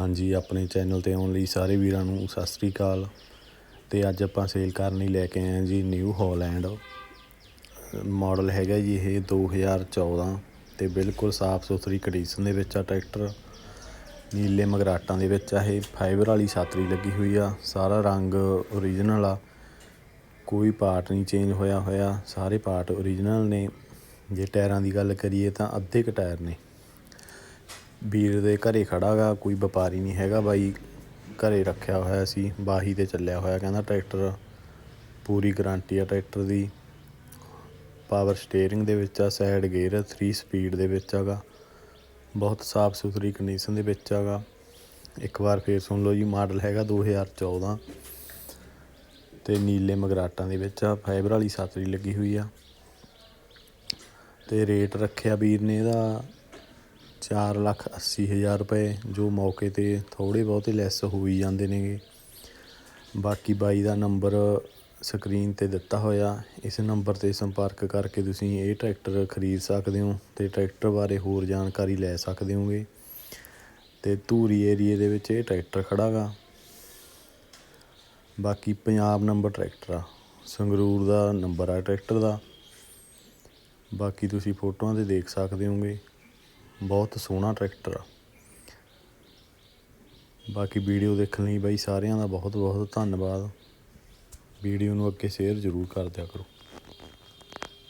ਹਾਂਜੀ, ਆਪਣੇ ਚੈਨਲ ਤੇ ਆਉਣ ਲਈ ਸਾਰੇ ਵੀਰਾਂ ਨੂੰ ਸਤਿ ਸ੍ਰੀ ਅਕਾਲ। ਤੇ ਅੱਜ ਆਪਾਂ ਸੇਲ ਕਰਨ ਲਈ ਲੈ ਕੇ ਆਏ ਹਾਂ ਜੀ ਨਿਊ ਹਾਲੈਂਡ ਮਾਡਲ ਹੈਗਾ ਜੀ ਇਹ 2014 ਤੇ ਬਿਲਕੁਲ ਸਾਫ਼ ਸੁਥਰੀ ਕੰਡੀਸ਼ਨ ਦੇ ਵਿੱਚ ਆ ਟਰੈਕਟਰ ਨੀਲੇ ਮਗਰਾਟਾਂ ਦੇ ਵਿੱਚ ਆ ਇਹ ਫਾਈਬਰ ਵਾਲੀ ਛਾਤਰੀ ਲੱਗੀ ਹੋਈ ਆ, ਸਾਰਾ ਰੰਗ ਓਰੀਜਨਲ ਆ। ਕੋਈ ਪਾਰਟ ਨਹੀਂ ਚੇਂਜ ਹੋਇਆ ਹੋਇਆ, ਸਾਰੇ ਪਾਰਟ ਓਰੀਜਨਲ ਨੇ। ਜੇ ਟਾਇਰਾਂ ਦੀ ਗੱਲ ਕਰੀਏ ਤਾਂ ਅੱਧੇ ਕੁ ਟਾਇਰ ਨੇ। ਵੀਰ ਦੇ ਘਰੇ ਖੜ੍ਹਾ ਗਾ, ਕੋਈ ਵਪਾਰੀ ਨਹੀਂ ਹੈਗਾ ਬਾਈ। ਘਰੇ ਰੱਖਿਆ ਹੋਇਆ ਸੀ, ਬਾਹੀ ਤੇ ਚੱਲਿਆ ਹੋਇਆ, ਕਹਿੰਦਾ ਟਰੈਕਟਰ, ਪੂਰੀ ਗਾਰੰਟੀ ਆ ਟਰੈਕਟਰ ਦੀ। ਪਾਵਰ ਸਟੀਅਰਿੰਗ ਦੇ ਵਿੱਚ ਆ ਸਾਈਡ ਗੇਅਰ 3 ਸਪੀਡ ਦੇ ਵਿੱਚ ਹੈਗਾ ਬਹੁਤ ਸਾਫ਼ ਸੁਥਰੀ ਕੰਡੀਸ਼ਨ ਦੇ ਵਿੱਚ ਹੈਗਾ ਇੱਕ ਵਾਰ ਫੇਰ ਸੁਣ ਲਓ ਜੀ ਮਾਡਲ ਹੈਗਾ 2014 ਤੇ ਨੀਲੇ ਮਗਰਾਟਾਂ ਦੇ ਵਿੱਚ ਆ ਫਾਈਬਰ ਵਾਲੀ ਸਾਤਰੀ ਲੱਗੀ ਹੋਈ ਆ। ਤੇ ਰੇਟ ਰੱਖਿਆ ਵੀਰ ਨੇ ਇਹਦਾ ਚਾਰ ਲੱਖ ਅੱਸੀ ਹਜ਼ਾਰ ਰੁਪਏ, ਜੋ ਮੌਕੇ ਤੇ ਥੋੜੇ ਬਹੁਤੇ ਲੈਸ ਹੋ ਹੀ ਜਾਂਦੇ ਨੇਗੇ। ਬਾਕੀ ਬਾਈ ਦਾ ਨੰਬਰ ਸਕਰੀਨ ਤੇ ਦਿੱਤਾ ਹੋਇਆ। ਇਸ ਨੰਬਰ ਤੇ ਸੰਪਰਕ ਕਰਕੇ ਤੁਸੀਂ ਇਹ ਟਰੈਕਟਰ ਖਰੀਦ ਸਕਦੇ ਹੋ ਤੇ ਟਰੈਕਟਰ ਬਾਰੇ ਹੋਰ ਜਾਣਕਾਰੀ ਲੈ ਸਕਦੇ ਹੋਗੇ। ਤੇ ਧੂਰੀ ਏਰੀਏ ਦੇ ਵਿੱਚ ਇਹ ਟਰੈਕਟਰ ਖੜਾ ਗਾ। ਬਾਕੀ ਪੰਜਾਬ ਨੰਬਰ ਟਰੈਕਟਰ ਆ। ਸੰਗਰੂਰ ਦਾ ਨੰਬਰ ਆ ਟਰੈਕਟਰ ਦਾ। ਬਾਕੀ ਤੁਸੀਂ ਫੋਟੋਆਂ ਤੇ ਦੇਖ ਸਕਦੇ ਹੋਗੇ। ਬਹੁਤ ਸੋਹਣਾ ਟਰੈਕਟਰ ਆ। ਬਾਕੀ ਵੀਡੀਓ ਦੇਖਣ ਲਈ ਬਾਈ ਸਾਰਿਆਂ ਦਾ ਬਹੁਤ ਬਹੁਤ ਧੰਨਵਾਦ। ਵੀਡੀਓ ਨੂੰ ਅੱਗੇ ਸ਼ੇਅਰ ਜ਼ਰੂਰ ਕਰ ਦਿਆ ਕਰੋ।